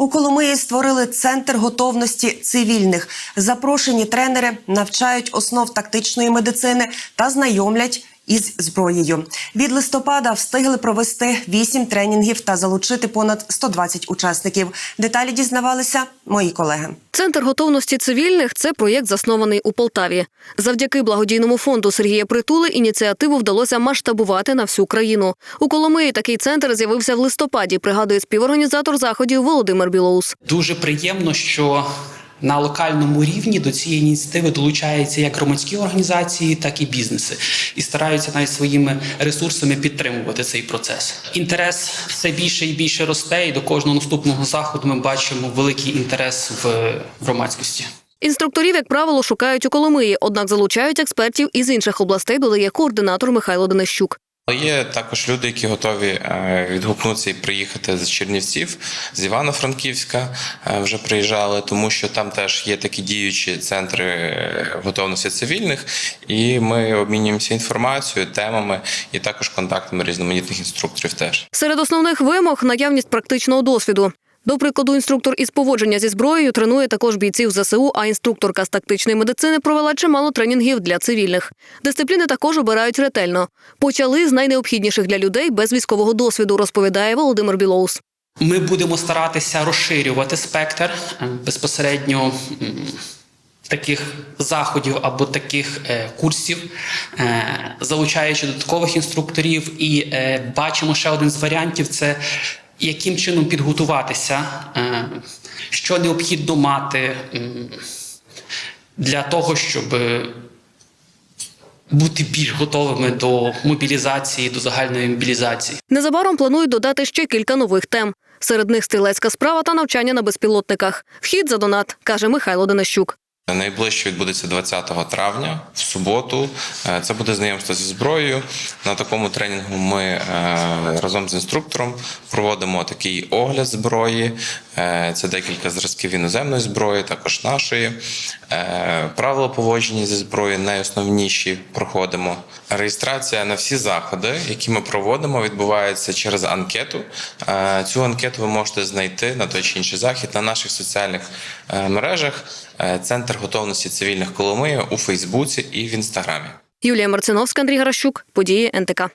У Коломиї створили центр готовності цивільних. Запрошені тренери навчають основ тактичної медицини та знайомлять із зброєю. Від листопада встигли провести вісім тренінгів та залучити понад 120 учасників. Деталі дізнавалися мої колеги. Центр готовності цивільних це проєкт, заснований у Полтаві. Завдяки благодійному фонду Сергія Притули ініціативу вдалося масштабувати на всю країну. У Коломиї такий центр з'явився в листопаді. Пригадує співорганізатор заходів Володимир Білоус. Дуже приємно, що на локальному рівні до цієї ініціативи долучаються як громадські організації, так і бізнеси, і стараються навіть своїми ресурсами підтримувати цей процес. Інтерес все більше і більше росте, і до кожного наступного заходу ми бачимо великий інтерес в громадськості. Інструкторів, як правило, шукають у Коломиї, однак залучають експертів із інших областей, додає координатор Михайло Денищук. Але Є також люди, які готові е, відгукнутися і приїхати з Чернівців, з Івано-Франківська е, вже приїжджали, тому що там теж є такі діючі центри е, готовності цивільних, і ми обмінюємося інформацією, темами і також контактами різноманітних інструкторів. Теж Серед основних вимог наявність практичного досвіду. До прикладу, інструктор із поводження зі зброєю тренує також бійців ЗСУ, а інструкторка з тактичної медицини провела чимало тренінгів для цивільних. Дисципліни також обирають ретельно. Почали з найнеобхідніших для людей без військового досвіду, розповідає Володимир Білоус. Ми будемо старатися розширювати спектр е, безпосередньо. Таких заходів або таких е, курсів, е, залучаючи додаткових інструкторів, і бачимо ще один з варіантів: це яким чином підготуватися, е, що необхідно мати для того, щоб е, бути більш готовими до мобілізації, до загальної мобілізації. Незабаром планують додати ще кілька нових тем. Серед них стрілецька справа та навчання на безпілотниках. Вхід за донат, каже Михайло Денищук. Найближче відбудеться 20 травня в суботу. Е, Це буде знайомство зі зброєю. На такому тренінгу ми е, разом з інструктором проводимо такий огляд зброї. Е, Це декілька зразків іноземної зброї, також нашої. Правила поводження зі зброєю найосновніші проходимо. Реєстрація на всі заходи, які ми проводимо, відбувається через анкету. Цю анкету ви можете знайти на той чи інший захід на наших соціальних мережах. Центр готовності цивільних Коломиї у Фейсбуці і в Інстаграмі. Юлія Марциновська, Андрій Гаращук. Події НТК.